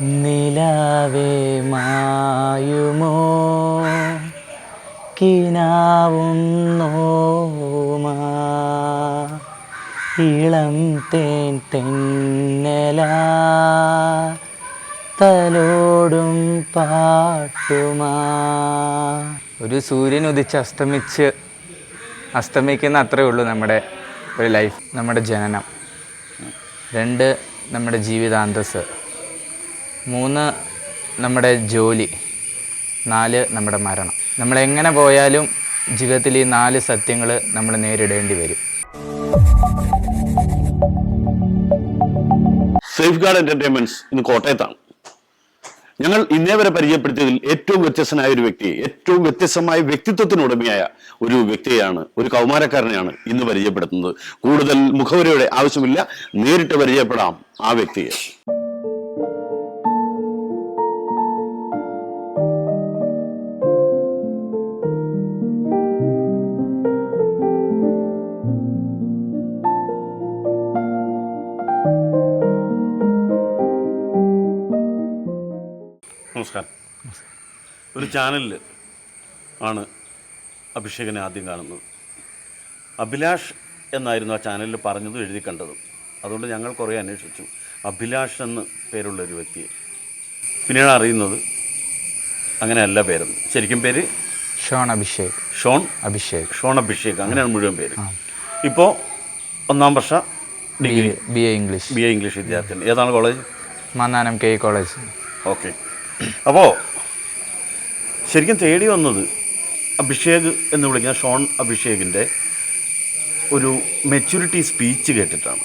നിലാവേ മായുമോ? കിനാവുന്നോമാ ഇളം തേൻ തെന്നല തലോടും പാട്ടുമാ? ഒരു സൂര്യൻ ഉദിച്ച് അസ്തമിച്ച് അസ്തമിക്കുന്ന അത്രയേ ഉള്ളൂ നമ്മുടെ ഒരു ലൈഫ് നമ്മുടെ ജനനം. രണ്ട് നമ്മുടെ ജീവിതാന്തസ് മൂന്ന് നമ്മുടെ ജോലി നാല് നമ്മുടെ മരണം. നമ്മളെങ്ങനെ പോയാലും ജീവിതത്തിൽ ഈ നാല് സത്യങ്ങൾ നമ്മൾ നേരിടേണ്ടി വരും. സേഫ് ഗാർഡ് എന്റർടൈൻമെന്റ്സ് ഇന്ന് കോട്ടയത്താണ്. ഞങ്ങൾ ഇന്നേ വരെ പരിചയപ്പെടുത്തിയതിൽ ഏറ്റവും വ്യത്യസ്തനായ ഒരു വ്യക്തി ഏറ്റവും വ്യത്യസ്തമായ വ്യക്തിത്വത്തിനുടമയായ ഒരു വ്യക്തിയാണ് ഒരു കൗമാരക്കാരനെയാണ് ഇന്ന് പരിചയപ്പെടുത്തുന്നത്. കൂടുതൽ മുഖവരയുടെ ആവശ്യമില്ല നേരിട്ട് പരിചയപ്പെടാം ആ വ്യക്തിയെ. ഒരു ചാനലിൽ ആണ് അഭിഷേകനെ ആദ്യം കാണുന്നത്. അഭിലാഷ് എന്നായിരുന്നു ആ ചാനലിൽ പറഞ്ഞതും എഴുതി കണ്ടതും. അതുകൊണ്ട് ഞങ്ങൾ കുറേ അന്വേഷിച്ചു. അഭിലാഷ് എന്ന് പേരുള്ള ഒരു വ്യക്തിയെ. പിന്നീട് അറിയുന്നത് അങ്ങനെയല്ല പേരെന്ന് ശരിക്കും പേര്? Shaun Abhishek. Shaun Abhishek. Shaun Abhishek. അങ്ങനെയാണ് മുഴുവൻ പേര്. ഇപ്പോൾ ഒന്നാം വർഷ degree. B A English. B A English വിദ്യാർത്ഥി ഏതാണ് college Mannanam K college. Okay അപ്പോൾ ശരിക്കും തേടി വന്നത് അഭിഷേക് എന്ന് വിളിക്കുന്ന ഷോൺ അഭിഷേകിന്റെ ഒരു മെച്യൂരിറ്റി സ്പീച്ച് കേട്ടിട്ടാണ്.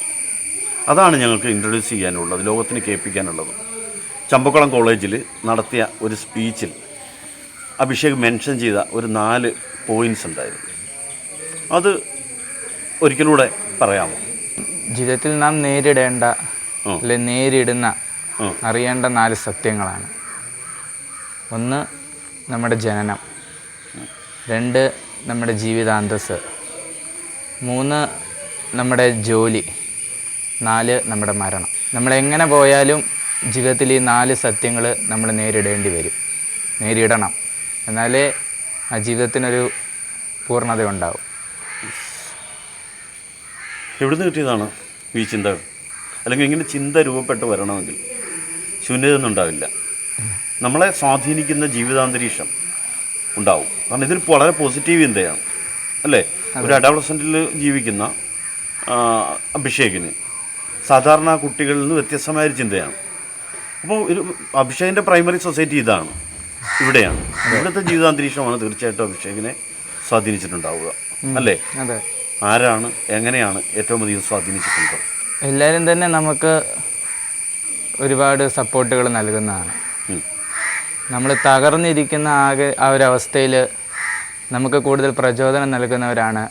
അതാണ് ഞങ്ങൾക്ക് ഇൻട്രൊഡ്യൂസ് ചെയ്യാനുള്ളത് ലോകത്തിന് കേൾപ്പിക്കാനുള്ളത്. ചമ്പക്കുളം കോളേജിൽ നടത്തിയ ഒരു സ്പീച്ചിൽ അഭിഷേക് മെൻഷൻ ചെയ്ത ഒരു നാല് പോയിന്റ്സ് ഉണ്ടായിരുന്നു. അത് ഒരിക്കലൂടെ പറയാമോ? ജീവിതത്തിൽ നാം നേരിടേണ്ട. അല്ലെ നേരിടുന്ന. അറിയേണ്ട നാല് സത്യങ്ങളാണ്. ഒന്ന് നമ്മുടെ ജനനം. രണ്ട് നമ്മുടെ ജീവിതാന്തസ് മൂന്ന് നമ്മുടെ ജോലി. നാല് നമ്മുടെ മരണം. നമ്മളെങ്ങനെ പോയാലും ജീവിതത്തിൽ ഈ നാല് സത്യങ്ങൾ നമ്മൾ നേരിടേണ്ടി വരും. നേരിടണം. എന്നാലേ ആ ജീവിതത്തിനൊരു പൂർണത ഉണ്ടാവും. എവിടുന്ന് കിട്ടിയതാണ് ഈ ചിന്തകൾ? അല്ലെങ്കിൽ ഇങ്ങനെ ചിന്ത രൂപപ്പെട്ട് വരണമെങ്കിൽ ശൂന്യതൊന്നും ഉണ്ടാവില്ല. നമ്മളെ സ്വാധീനിക്കുന്ന ജീവിതാന്തരീക്ഷം ഉണ്ടാവും. കാരണം ഇതിൽ വളരെ പോസിറ്റീവ് ചിന്തയാണ്. അല്ലേ? ഒരു അഡോളസെന്റിൽ ജീവിക്കുന്ന അഭിഷേകിന്. സാധാരണ കുട്ടികളിൽ നിന്ന് വ്യത്യസ്തമായ ഒരു ചിന്തയാണ്. അപ്പോൾ ഒരു അഭിഷേകിന്റെ പ്രൈമറി സൊസൈറ്റി ഇതാണ്. ഇവിടെയാണ്. ഇവിടുത്തെ ജീവിതാന്തരീക്ഷമാണ് തീർച്ചയായിട്ടും അഭിഷേകിനെ സ്വാധീനിച്ചിട്ടുണ്ടാവുക. അല്ലേ? ആരാണ് എങ്ങനെയാണ് ഏറ്റവും അധികം സ്വാധീനിച്ചിട്ടുള്ളത്? എല്ലാവരും തന്നെ നമുക്ക് ഒരുപാട് സപ്പോർട്ടുകൾ നൽകുന്നതാണ്. നമ്മൾ തകർന്നിരിക്കുന്ന ആകെ ആ ഒരു അവസ്ഥയിൽ നമുക്ക് കൂടുതൽ പ്രചോദനം നൽകുന്നവരാണ്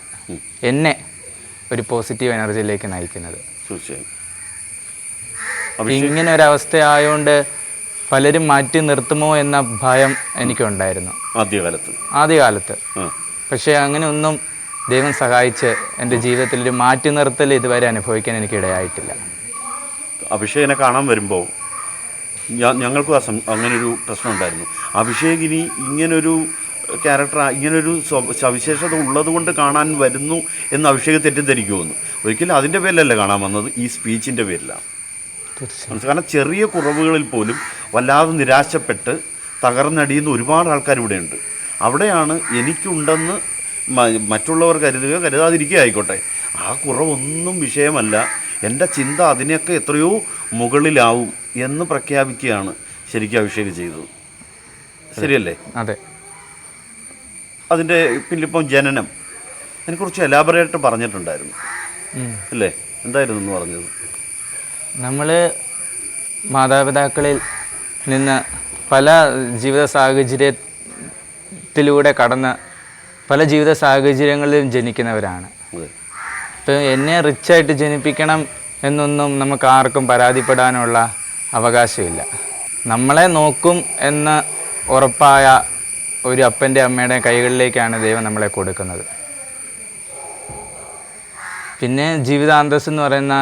എന്നെ ഒരു പോസിറ്റീവ് എനർജിയിലേക്ക് നയിക്കുന്നത്. ഇങ്ങനെ ഒരു അവസ്ഥ ആയതുകൊണ്ട് പലരും മാറ്റി നിർത്തുമോ എന്ന ഭയം എനിക്കുണ്ടായിരുന്നു. ആദ്യകാലത്ത്. ആദ്യകാലത്ത്. പക്ഷെ അങ്ങനെ ഒന്നും ദൈവം സഹായിച്ച് എന്റെ ജീവിതത്തിൽ ഒരു മാറ്റി നിർത്തൽ ഇതുവരെ അനുഭവിക്കാൻ എനിക്ക് ഇടയായിട്ടില്ല അഭിഷേകിനെ കാണാൻ വരുമ്പോൾ ഞങ്ങൾക്കും ആ അങ്ങനൊരു പ്രശ്നം ഉണ്ടായിരുന്നു അഭിഷേകിനി ഇങ്ങനൊരു ക്യാരക്ടർ ഇങ്ങനൊരു സ്വ- സവിശേഷത ഉള്ളത് കൊണ്ട് കാണാൻ വരുന്നു എന്ന് അഭിഷേക് തെറ്റിദ്ധരിക്കുമെന്ന്. ഒരിക്കലും അതിന്റെ പേരിലല്ല കാണാൻ വന്നത് ഈ സ്പീച്ചിന്റെ പേരിലാണ് കാരണം ചെറിയ കുറവുകളിൽ പോലും വല്ലാതെ നിരാശപ്പെട്ട് തകർന്നടിയുന്ന ഒരുപാട് ആൾക്കാർ ഇവിടെയുണ്ട് അവിടെയാണ് എനിക്കുണ്ടെന്ന് മറ്റുള്ളവർ കരുതുക കരുതാതിരിക്കുക ആയിക്കോട്ടെ. ആ കുറവൊന്നും വിഷയമല്ല. എന്റെ ചിന്ത അതിനെയൊക്കെ എത്രയോ മുകളിലാവും എന്ന് പ്രഖ്യാപിക്കുകയാണ് ശരിക്കും അഭിഷേക് ചെയ്തത്. ശരിയല്ലേ? അതെ. അതിന്റെ പിന്നിപ്പം ജനനം. അതിനെക്കുറിച്ച് എലാബറേറ്റ് പറഞ്ഞിട്ടുണ്ടായിരുന്നു. അല്ലേ? എന്തായിരുന്നു എന്ന് പറഞ്ഞത്? നമ്മൾ മാതാപിതാക്കളിൽ നിന്ന് പല ജീവിത സാഹചര്യത്തിലൂടെ കടന്ന പല ജീവിത സാഹചര്യങ്ങളിലും ജനിക്കുന്നവരാണ്. ഇപ്പം എന്നെ റിച്ചായിട്ട് ജനിപ്പിക്കണം എന്നൊന്നും നമുക്ക് ആർക്കും പരാതിപ്പെടാനുള്ള അവകാശമില്ല. നമ്മളെ നോക്കും എന്ന ഉറപ്പായ ഒരു അപ്പന്റെ അമ്മയുടെ കൈകളിലേക്കാണ് ദൈവം നമ്മളെ കൊടുക്കുന്നത്. പിന്നെ ജീവിതാന്തസ് എന്ന് പറയുന്ന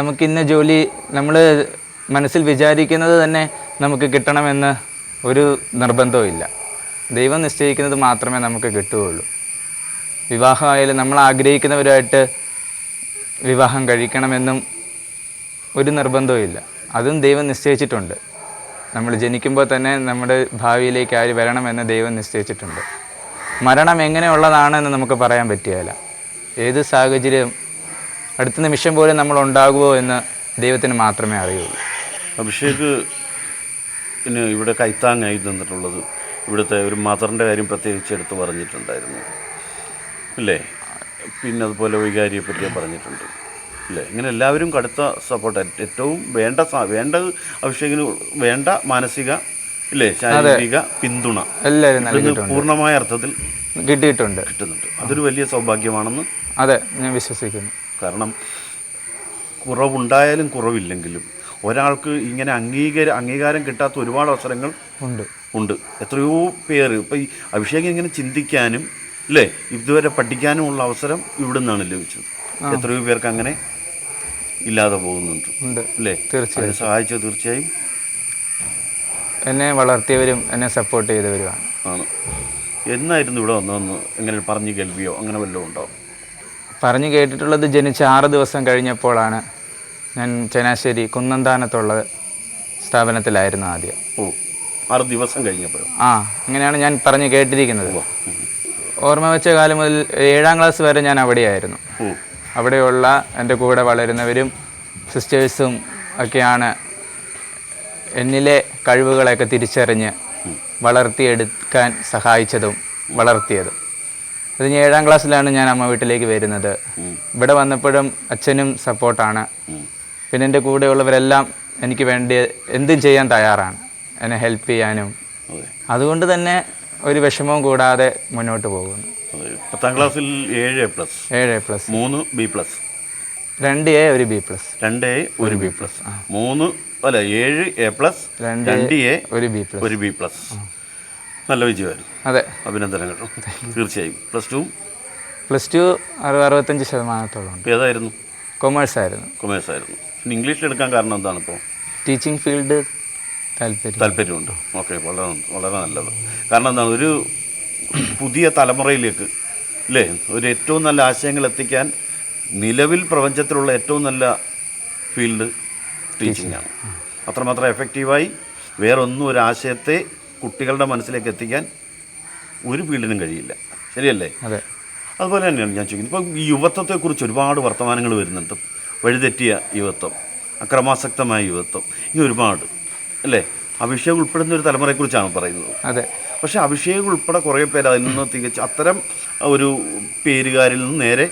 നമുക്കിന്ന ജോലി നമ്മൾ മനസ്സിൽ വിചാരിക്കുന്നത് തന്നെ നമുക്ക് കിട്ടണമെന്ന് ഒരു നിർബന്ധവും ഇല്ല ദൈവം നിശ്ചയിക്കുന്നത് മാത്രമേ നമുക്ക് കിട്ടുകയുള്ളൂ. വിവാഹമായാലും നമ്മൾ ആഗ്രഹിക്കുന്നവരുമായിട്ട് വിവാഹം കഴിക്കണമെന്നും ഒരു നിർബന്ധവും ഇല്ല. അതും ദൈവം നിശ്ചയിച്ചിട്ടുണ്ട്. നമ്മൾ ജനിക്കുമ്പോൾ തന്നെ നമ്മുടെ ഭാവിയിലേക്ക് ആര് വരണമെന്ന് ദൈവം നിശ്ചയിച്ചിട്ടുണ്ട്. മരണം എങ്ങനെയുള്ളതാണെന്ന് നമുക്ക് പറയാൻ പറ്റുകയില്ല. ഏത് സാഹചര്യം അടുത്ത നിമിഷം പോലും നമ്മൾ ഉണ്ടാകുമോ എന്ന് ദൈവത്തിന് മാത്രമേ അറിയുള്ളൂ. അഭിഷേക് പിന്നെ ഇവിടെ കൈത്താങ്ങായി തന്നിട്ടുള്ളത് ഇവിടുത്തെ ഒരു മദറിന്റെ കാര്യം പ്രത്യേകിച്ച് എടുത്ത് പറഞ്ഞിട്ടുണ്ടായിരുന്നു. ഇല്ലേ പിന്നെ അതുപോലെ വൈകാരിയെ പറ്റി പറഞ്ഞിട്ടുണ്ട്. ഇല്ലേ ഇങ്ങനെ എല്ലാവരും കടുത്ത സപ്പോർട്ട്. ഏറ്റവും വേണ്ട വേണ്ട വേണ്ടത് അഭിഷേകിന് വേണ്ട മാനസിക ഇല്ലേ ശാരീരിക പിന്തുണ. എല്ലാവരും പൂർണമായ അർത്ഥത്തിൽ കിട്ടിയിട്ടുണ്ട്. കിട്ടുന്നുണ്ട്. അതൊരു വലിയ സൗഭാഗ്യമാണെന്ന് അതെ ഞാൻ വിശ്വസിക്കുന്നു. കാരണം കുറവുണ്ടായാലും കുറവില്ലെങ്കിലും ഒരാൾക്ക് ഇങ്ങനെ അംഗീകാര അംഗീകാരം കിട്ടാത്ത ഒരുപാട് അവസരങ്ങൾ ഉണ്ട്. ഉണ്ട്. എത്രയോ പേര്. ഇപ്പം ഈ അഭിഷേകം ഇങ്ങനെ ചിന്തിക്കാനും അല്ലേ ഇതുവരെ പഠിക്കാനുമുള്ള അവസരം ഇവിടെ നിന്നാണ് ലഭിച്ചത് എത്രയോ പേർക്ക് അങ്ങനെ ഇല്ലാതെ പോകുന്നുണ്ട്. അല്ലേ തീർച്ചയായും. സഹായിച്ചു തീർച്ചയായും എന്നെ വളർത്തിയവരും എന്നെ സപ്പോർട്ട് ചെയ്തവരുമാണ്. ആണ്. എന്നായിരുന്നു ഇവിടെ വന്നതെന്ന് എങ്ങനെ പറഞ്ഞു കേൾവിയോ? അങ്ങനെ വല്ലതും ഉണ്ടോ? പറഞ്ഞു കേട്ടിട്ടുള്ളത് ജനിച്ച ആറ് ദിവസം കഴിഞ്ഞപ്പോഴാണ് ഞാൻ ചനാശ്ശേരി കുന്നന്താനത്തുള്ള സ്ഥാപനത്തിലായിരുന്നു ആദ്യം. ഓ ആറ് ദിവസം കഴിഞ്ഞപ്പോഴും? ആ അങ്ങനെയാണ് ഞാൻ പറഞ്ഞു കേട്ടിരിക്കുന്നത്. ഓർമ്മ വെച്ച കാലം മുതൽ ഏഴാം ക്ലാസ് വരെ ഞാൻ അവിടെയായിരുന്നു. അവിടെയുള്ള എന്റെ കൂടെ വളരുന്നവരും സിസ്റ്റേഴ്സും ഒക്കെയാണ് എന്നിലെ കഴിവുകളെയൊക്കെ തിരിച്ചറിഞ്ഞ് വളർത്തിയെടുക്കാൻ സഹായിച്ചതും വളർത്തിയതും. അത് ഞാൻ ഏഴാം ക്ലാസ്സിലാണ് ഞാൻ അമ്മ വീട്ടിലേക്ക് വരുന്നത്. ഇവിടെ വന്നപ്പോഴും അച്ഛനും സപ്പോർട്ടാണ്. പിന്നെ എന്റെ കൂടെയുള്ളവരെല്ലാം എനിക്ക് വേണ്ടി എന്തും ചെയ്യാൻ തയ്യാറാണ്. എന്നെ ഹെൽപ്പ് ചെയ്യാനും. അതുകൊണ്ട് തന്നെ ഒരു വിഷമവും കൂടാതെ മുന്നോട്ട് പോകുന്നു. പത്താം ക്ലാസ്സിൽ ഏഴ് എ പ്ലസ് ഏഴ് പ്ലസ് മൂന്ന് ബി പ്ലസ് രണ്ട് എ ഒരു ബി പ്ലസ് രണ്ട് എ ഒരു ബി പ്ലസ് മൂന്ന് അല്ല ഏഴ് എ പ്ലസ് രണ്ട് എ ഒരു ബി പ്ലസ് ഒരു ബി പ്ലസ് നല്ല വിജയമായിരുന്നു. അതെ. അഭിനന്ദനങ്ങൾ. തീർച്ചയായും. പ്ലസ് ടു പ്ലസ് ടു അറുപത് അറുപത്തഞ്ച് ശതമാനത്തോളം ഉണ്ട്. ഏതായിരുന്നു? കൊമേഴ്സ് ആയിരുന്നു. കൊമേഴ്സ് ആയിരുന്നു. ഇംഗ്ലീഷിൽ എടുക്കാൻ കാരണം എന്താണ് ഇപ്പോൾ ടീച്ചിങ് ഫീൽഡ് താല്പര്യമുണ്ട്. ഓക്കെ വളരെ വളരെ നല്ലത്. കാരണം എന്താണ് ഒരു പുതിയ തലമുറയിലേക്ക് അല്ലേ ഒരു ഏറ്റവും നല്ല ആശയങ്ങൾ എത്തിക്കാൻ നിലവിൽ പ്രപഞ്ചത്തിലുള്ള ഏറ്റവും നല്ല ഫീൽഡ് ടീച്ചിങ്. ആണ് അത്രമാത്രം എഫക്റ്റീവായി വേറൊന്നും ഒരു ആശയത്തെ കുട്ടികളുടെ മനസ്സിലേക്ക് എത്തിക്കാൻ ഒരു ഫീൽഡിനും കഴിയില്ല. ശരിയല്ലേ? അതെ. അതുപോലെ തന്നെയാണ് ഞാൻ ചോദിക്കുന്നത്. ഇപ്പം ഈ യുവത്വത്തെക്കുറിച്ച് ഒരുപാട് വർത്തമാനങ്ങൾ വരുന്നുണ്ട്. വഴിതെറ്റിയ യുവത്വം അക്രമാസക്തമായ യുവത്വം ഇനി ഒരുപാട് അല്ലേ? അഭിഷേക് ഉൾപ്പെടുന്ന ഒരു തലമുറയെക്കുറിച്ചാണ് പറയുന്നത്. അതെ. പക്ഷേ അഭിഷേക് ഉൾപ്പെടെ കുറേ പേര് അതിൽ നിന്ന് തികച്ച് അത്തരം ഒരു പേരുകാരിൽ നിന്ന് നേരെ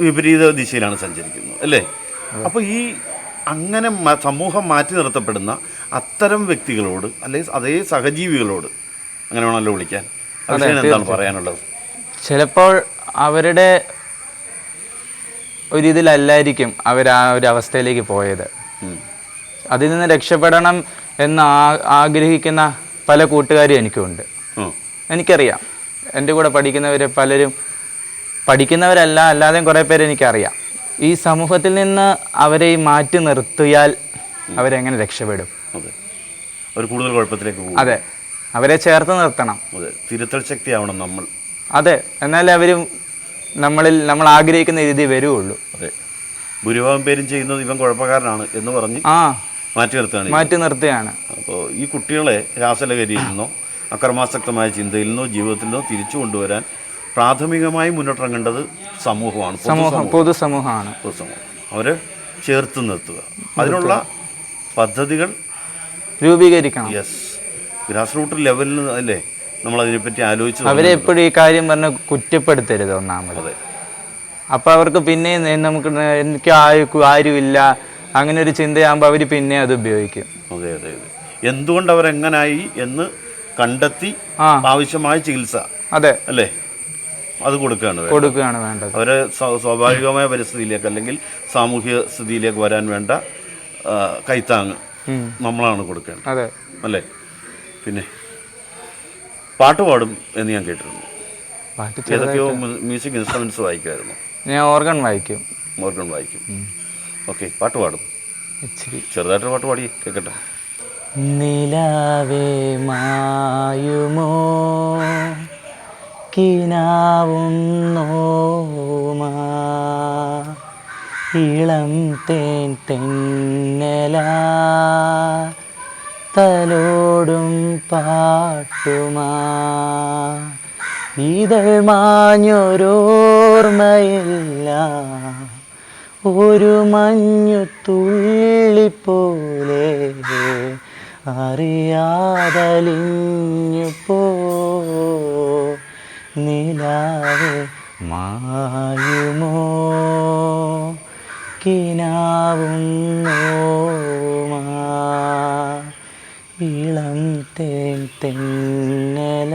വിപരീത ദിശയിലാണ് സഞ്ചരിക്കുന്നത് അല്ലേ? അപ്പോൾ ഈ അങ്ങനെ സമൂഹം മാറ്റി നിർത്തപ്പെടുന്ന അത്തരം വ്യക്തികളോട് അല്ലെങ്കിൽ അതേ സഹജീവികളോട് അങ്ങനെ വേണമല്ലോ വിളിക്കാൻ. അഭിഷേകൻ എന്താണ് പറയാനുള്ളത്? ചിലപ്പോൾ അവരുടെ ഒരിതിലല്ലായിരിക്കും അവർ ആ ഒരു അവസ്ഥയിലേക്ക് പോയത്. അതിൽ നിന്ന് രക്ഷപ്പെടണം എന്ന് ആഗ്രഹിക്കുന്ന പല കൂട്ടുകാരും എനിക്കുണ്ട്. എനിക്കറിയാം. എന്റെ കൂടെ പഠിക്കുന്നവർ പലരും പഠിക്കുന്നവരല്ല അല്ലാതെയും കുറേ പേര് എനിക്കറിയാം. ഈ സമൂഹത്തിൽ നിന്ന് അവരെ മാറ്റി നിർത്തിയാൽ അവരെങ്ങനെ രക്ഷപ്പെടും? അവർ കൂടുതൽ കുഴപ്പത്തിലേക്ക് പോകും. അതെ. അവരെ ചേർത്ത് നിർത്തണം. തിരുത്തൽ ശക്തിയാവണം നമ്മൾ. അതെ. എന്നാലേ അവരും നമ്മളിൽ നമ്മൾ ആഗ്രഹിക്കുന്ന രീതി വരുവുള്ളൂ. അതെ. ഭൂരിഭാഗം പേരും ചെയ്യുന്നത് ഇവൻ കുഴപ്പക്കാരനാണ് എന്ന് പറഞ്ഞ് ആ. മാറ്റി നിർത്തുകയാണ്. മാറ്റി നിർത്തുകയാണ്. അപ്പോൾ ഈ കുട്ടികളെ രാസലഹരിയിൽ നിന്നോ അക്രമാസക്തമായ ചിന്തയിൽ നിന്നോ ജീവിതത്തിൽ നിന്നോ തിരിച്ചു കൊണ്ടുവരാൻ പ്രാഥമികമായി മുന്നോട്ടിറങ്ങേണ്ടത് സമൂഹമാണ് സമൂഹം പൊതുസമൂഹമാണ് പൊതുസമൂഹം അവരെ ചേർത്ത് നിർത്തുക. അതിനുള്ള പദ്ധതികൾ രൂപീകരിക്കണം. യെസ് ഗ്രാസ് റൂട്ട് ലെവലിൽ അല്ലേ? നമ്മൾ അതിനെപ്പറ്റി ആലോചിച്ചു അവരെ എപ്പോഴും ഈ കാര്യം പറഞ്ഞ് കുറ്റപ്പെടുത്തരുത് ഒന്നാമത്. അപ്പോൾ അവർക്ക് പിന്നെ നമുക്ക് എനിക്ക് ആർക്കും ആരുമില്ല അങ്ങനെ ഒരു ചിന്തയാകുമ്പോൾ അവർ പിന്നെ അത് ഉപയോഗിക്കും. അതെ അതെ അതെ. എന്തുകൊണ്ട് അവരെങ്ങനായി എന്ന് കണ്ടെത്തി ആവശ്യമായ ചികിത്സ അതെ. അല്ലേ? അത് കൊടുക്കുകയാണ്. കൊടുക്കുകയാണ് വേണ്ടത്. അവരെ സ്വാഭാവികമായ പരിസ്ഥിതിയിലേക്ക് അല്ലെങ്കിൽ സാമൂഹ്യ സ്ഥിതിയിലേക്ക് വരാൻ വേണ്ട കൈത്താങ് നമ്മളാണ് കൊടുക്കേണ്ടത്. അതെ. അല്ലേ? പിന്നെ പാട്ട് പാടും എന്ന് ഞാൻ കേട്ടിരുന്നു. ഏതൊക്കെയോ മ്യൂസിക് ഇൻസ്ട്രുമെന്റ്സ് വായിക്കുമായിരുന്നു. ഞാൻ ഓർഗൺ വായിക്കും. ഓർഗൺ വായിക്കും. ഓക്കെ പാട്ട് പാടും. ഇച്ചിരി. ചെറുതായിട്ട് പാട്ട് പാടി കേൾക്കട്ടെ നിലാവേ മായുമോ? ഇളം തേൻ തെന്നല? തലോടും പാട്ടുമാ? ഇതൾ മാഞ്ഞൊരോർമ്മയില്ല? ഒരു മഞ്ഞു തുള്ളി പോലെ അറിയാതലിഞ്ഞു പോ. നിലാവെ മായുമോ? ഇളം തേൻ തെന്നല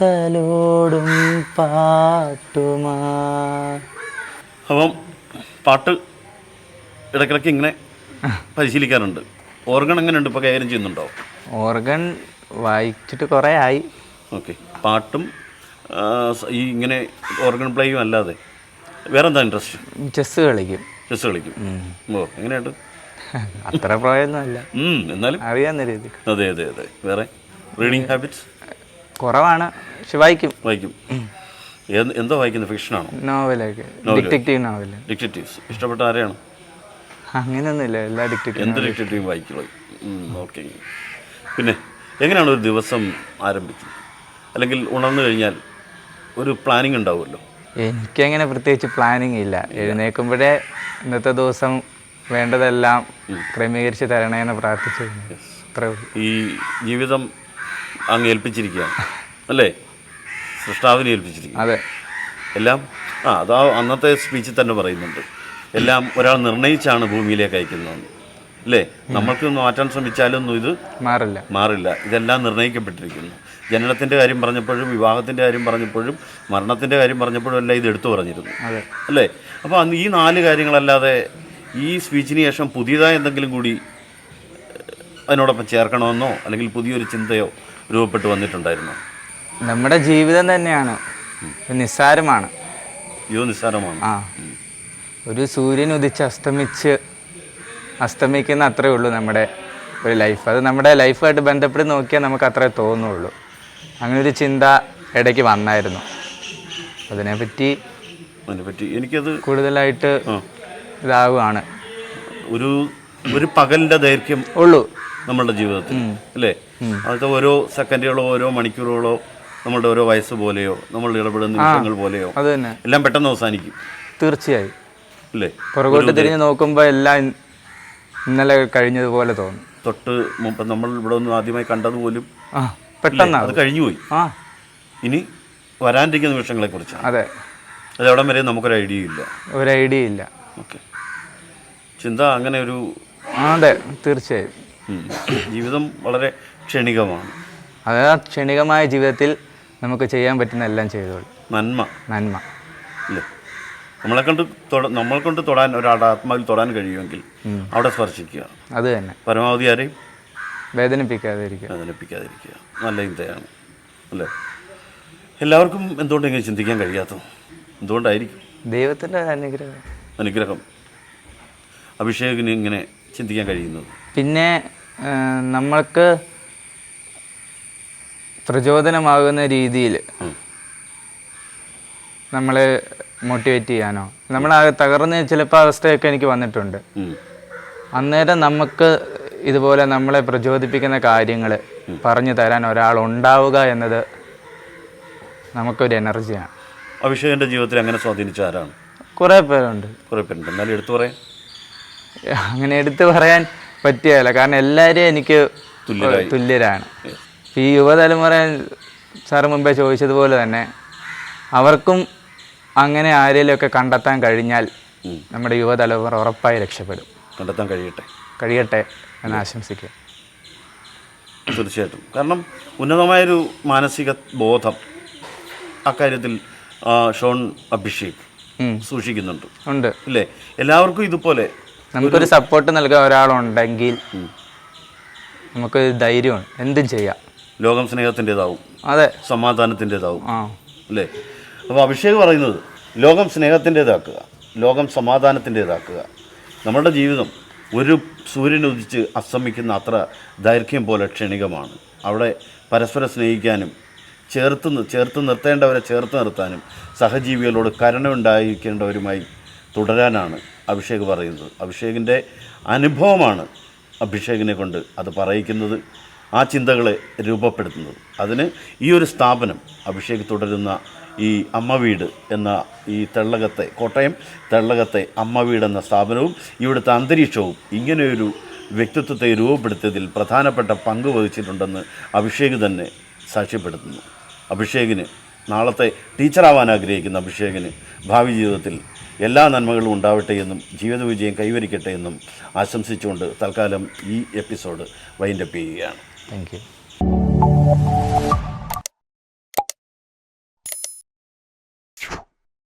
തലോടും പാട്ടുമാ. അപ്പം പാട്ട് ഇടയ്ക്കിടയ്ക്ക് ഇങ്ങനെ പരിശീലിക്കാറുണ്ട്. ഓർഗൺ എങ്ങനെയുണ്ട് ഇപ്പോൾ കൈകാര്യം ചെയ്യുന്നുണ്ടോ? ഓർഗൺ വായിച്ചിട്ട് കുറേ ആയി. ഓക്കെ. പാട്ടും ഈ ഇങ്ങനെ ഓർഗൺ പ്ലേയും അല്ലാതെ വേറെ എന്താ ഇൻട്രസ്റ്റ് ചെസ് കളിക്കും. ചെസ് കളിക്കും. ഓ എങ്ങനെയുണ്ട്? അത്ര പ്രായമൊന്നുമല്ല ഉം, എന്നാലും അറിയാവുന്ന രീതി അതെ അതെ അതെ. വേറെ റീഡിങ് ഹാബിറ്റ്സ് കുറവാണ്. പക്ഷെ വായിക്കും. വായിക്കും. എന്തോ വായിക്കുന്നത് ഫിക്ഷനാണോ? നോവലൊക്കെ. ഡിറ്റക്റ്റീവ് നോവൽ ഡിറ്റക്റ്റീവ്സ് ഇഷ്ടപ്പെട്ട ആരെയാണ്? അങ്ങനെയൊന്നുമില്ല എല്ലാ ഡിറ്റക്റ്റീവ് എന്ത് ഡിറ്റക്റ്റീവ് വായിക്കുള്ളൂ. ഓക്കെ പിന്നെ എങ്ങനെയാണ് ഒരു ദിവസം ആരംഭിക്കുന്നത് അല്ലെങ്കിൽ ഉണർന്നു കഴിഞ്ഞാൽ ഒരു പ്ലാനിങ് ഉണ്ടാവുമല്ലോ? എനിക്കങ്ങനെ പ്രത്യേകിച്ച് പ്ലാനിങ് ഇല്ല. എഴുന്നേൽക്കുമ്പോഴേ ഇന്നത്തെ ദിവസം വേണ്ടതെല്ലാം ക്രമീകരിച്ച് തരണേന്ന് പ്രാർത്ഥിച്ചു ഈ ജീവിതം അങ്ങ് ഏൽപ്പിച്ചിരിക്കുകയാണ് അല്ലേ? സൃഷ്ടാവിനെ ഏൽപ്പിച്ചിരിക്കും അതെ. എല്ലാം ആ അതാ അന്നത്തെ സ്പീച്ചിൽ തന്നെ പറയുന്നുണ്ട്. എല്ലാം ഒരാൾ നിർണയിച്ചാണ് ഭൂമിയിലേക്ക് അയക്കുന്നതെന്ന്. അല്ലേ? നമ്മൾക്ക് മാറ്റാൻ ശ്രമിച്ചാലൊന്നും ഇത് മാറില്ല. മാറില്ല. ഇതെല്ലാം നിർണയിക്കപ്പെട്ടിരിക്കുന്നു ജനനത്തിന്റെ കാര്യം പറഞ്ഞപ്പോഴും വിവാഹത്തിന്റെ കാര്യം പറഞ്ഞപ്പോഴും മരണത്തിന്റെ കാര്യം പറഞ്ഞപ്പോഴും എല്ലാം ഇത് എടുത്തു പറഞ്ഞിരുന്നു. അല്ലേ? അപ്പോൾ അന്ന് ഈ നാല് കാര്യങ്ങളല്ലാതെ ഈ സ്പീച്ചിന് ശേഷം പുതിയതായി എന്തെങ്കിലും കൂടി അതിനോടൊപ്പം ചേർക്കണമെന്നോ അല്ലെങ്കിൽ പുതിയൊരു ചിന്തയോ രൂപപ്പെട്ട് വന്നിട്ടുണ്ടായിരുന്നോ? നമ്മുടെ ജീവിതം തന്നെയാണ്. നിസ്സാരമാണ്. ഇത് നിസ്സാരമാണ്. ആ. ഒരു സൂര്യൻ ഉദിച്ച് അസ്തമിച്ച് അസ്തമിക്കുന്ന അത്രേ ഉള്ളൂ നമ്മുടെ ഒരു ലൈഫ് അത് നമ്മുടെ ലൈഫായിട്ട് ബന്ധപ്പെട്ട് നോക്കിയാൽ നമുക്ക് അത്രേ തോന്നുള്ളൂ. അങ്ങനെ ഒരു ചിന്ത ഇടയ്ക്ക് വന്നായിരുന്നു. അതിനെപ്പറ്റി അതിനെപ്പറ്റി എനിക്കത് കൂടുതലായിട്ട് ഇതാവുകയാണ്. ഒരു ഒരു പകലിന്റെ ദൈർഘ്യം ഉള്ളൂ. നമ്മളുടെ ജീവിതത്തിൽ അല്ലേ? അതൊക്കെ ഓരോ സെക്കൻഡുകളോ ഓരോ മണിക്കൂറുകളോ നമ്മളുടെ ഓരോ വയസ്സ് പോലെയോ നമ്മൾ ഇടപെടുന്ന നിമിഷങ്ങൾ പോലെയോ അത് തന്നെ. എല്ലാം പെട്ടെന്ന് അവസാനിക്കും. തീർച്ചയായും. അല്ലേ? പുറകോട്ട് തിരിഞ്ഞ് നോക്കുമ്പോൾ എല്ലാം ഇന്നലെ കഴിഞ്ഞതുപോലെ തോന്നും. തൊട്ട് മുമ്പ് നമ്മൾ ഇവിടെ ഒന്ന് ആദ്യമായി കണ്ടത് പോലും പെട്ടെന്ന് അത് കഴിഞ്ഞുപോയി. ആ. ഇനി വരാനിരിക്കുന്ന നിമിഷങ്ങളെ നിമിഷങ്ങളെക്കുറിച്ചാണ്. അതെ. അത് എവിടം വരെ നമുക്കൊരു ഐഡിയ ഇല്ല. ഒരു ഐഡിയ ഇല്ല. ഓക്കെ. ചിന്ത അങ്ങനെ ഒരു അതെ. തീർച്ചയായും. ജീവിതം വളരെ ക്ഷണികമാണ്. അതെ ക്ഷണികമായ ജീവിതത്തിൽ നമുക്ക് ചെയ്യാൻ പറ്റുന്ന എല്ലാം ചെയ്തോളൂ. നന്മ. നന്മ. നമ്മളെ കൊണ്ട് നമ്മൾ നമ്മളെ കൊണ്ട് തൊടാൻ ഒരാളുടെ ആത്മാവിൽ തൊടാൻ കഴിയുമെങ്കിൽ അവിടെ സ്പർശിക്കുക. അത് തന്നെ. പരമാവധി ആരെയും വേദനിപ്പിക്കാതിരിക്കുക. വേദനിപ്പിക്കാതിരിക്കുക. നല്ല ചിന്തയാണ്. അല്ലേ? എല്ലാവർക്കും എന്തുകൊണ്ട് ഇങ്ങനെ ചിന്തിക്കാൻ കഴിയാത്തത്? എന്തുകൊണ്ടായിരിക്കും? ദൈവത്തിന്റെ അനുഗ്രഹം. അനുഗ്രഹം. അഭിഷേകിന് ഇങ്ങനെ ചിന്തിക്കാൻ കഴിയുന്നത്? പിന്നെ നമ്മൾക്ക് പ്രചോദനമാകുന്ന രീതിയിൽ നമ്മളെ മോട്ടിവേറ്റ് ചെയ്യാനോ? നമ്മൾ തകർന്ന ചിലപ്പോൾ അവസ്ഥയൊക്കെ എനിക്ക് വന്നിട്ടുണ്ട്. അന്നേരം നമുക്ക് ഇതുപോലെ നമ്മളെ പ്രചോദിപ്പിക്കുന്ന കാര്യങ്ങൾ പറഞ്ഞു തരാൻ ഒരാൾ ഉണ്ടാവുക എന്നത് നമുക്കൊരു എനർജിയാണ്. അഭിഷേകന്റെ ജീവിതത്തിൽ അങ്ങനെ സ്വാധീനിച്ച ആരാണ്? കുറേ പേരുണ്ട്. കുറേ പേരുണ്ട്. എന്നാലും എടുത്തു പറയാം അങ്ങനെ എടുത്തു പറയാൻ പറ്റിയല്ല കാരണം എല്ലാവരെയും എനിക്ക്. തുല്യരാണ്. ഈ യുവതലമുറ സാറ് മുമ്പേ ചോദിച്ചതുപോലെ തന്നെ അവർക്കും അങ്ങനെ ആരെങ്കിലുമൊക്കെ കണ്ടെത്താൻ കഴിഞ്ഞാൽ. നമ്മുടെ യുവതലമുറ ഉറപ്പായി രക്ഷപ്പെടും. കണ്ടെത്താൻ കഴിയട്ടെ. കഴിയട്ടെ എന്ന് ആശംസിക്കുക തീർച്ചയായിട്ടും. കാരണം ഉന്നതമായൊരു മാനസിക ബോധം അക്കാര്യത്തിൽ ഷോൺ അഭിഷേക്. സൂക്ഷിക്കുന്നുണ്ട്. ഉണ്ട്. അല്ലേ എല്ലാവർക്കും ഇതുപോലെ നമുക്കൊരു സപ്പോർട്ട് നൽകാൻ ഒരാളുണ്ടെങ്കിൽ നമുക്ക് ധൈര്യമാണ് എന്തും ചെയ്യാം. ലോകം സ്നേഹത്തിന്റെതാവും. അതെ. സമാധാനത്തിന്റെതാവും. അല്ലേ? അപ്പോൾ അഭിഷേക് പറയുന്നത് ലോകം സ്നേഹത്തിന്റെതാക്കുക ലോകം സമാധാനത്തിന്റെതാക്കുക. നമ്മുടെ ജീവിതം ഒരു സൂര്യൻ ഉദിച്ച് അസ്തമിക്കുന്ന അത്ര ദൈർഘ്യം പോലെ ക്ഷണികമാണ്. അവിടെ പരസ്പരം സ്നേഹിക്കാനും ചേർത്ത് ചേർത്ത് നിർത്തേണ്ടവരെ ചേർത്ത് നിർത്താനും സഹജീവികളോട് കരുണ ഉണ്ടായിരിക്കേണ്ടവരുമായി തുടരാനാണ് അഭിഷേക് പറയുന്നത്. അഭിഷേകിന്റെ അനുഭവമാണ് അഭിഷേകിനെ കൊണ്ട് അത് പറയിക്കുന്നത്. ആ ചിന്തകളെ രൂപപ്പെടുത്തുന്നത്. അതിന് ഈ ഒരു സ്ഥാപനം അഭിഷേക് തുടരുന്ന ഈ അമ്മ വീട് എന്ന ഈ തെള്ളകത്തെ കോട്ടയം തെള്ളകത്തെ അമ്മ വീട് എന്ന സ്ഥാപനവും ഇവിടുത്തെ അന്തരീക്ഷവും ഇങ്ങനെയൊരു വ്യക്തിത്വത്തെ രൂപപ്പെടുത്തിയതിൽ പ്രധാനപ്പെട്ട പങ്ക് വഹിച്ചിട്ടുണ്ടെന്ന് അഭിഷേക് തന്നെ സാക്ഷ്യപ്പെടുത്തുന്നു. അഭിഷേകിന് നാളത്തെ ടീച്ചറാവാൻ ആഗ്രഹിക്കുന്ന അഭിഷേകിന് ഭാവി ജീവിതത്തിൽ എല്ലാ നന്മകളും ഉണ്ടാവട്ടെ എന്നും ജീവിത വിജയം കൈവരിക്കട്ടെ എന്നും ആശംസിച്ചുകൊണ്ട് തൽക്കാലം ഈ എപ്പിസോഡ് വൈൻഡപ്പ് ചെയ്യുകയാണ്. Thank you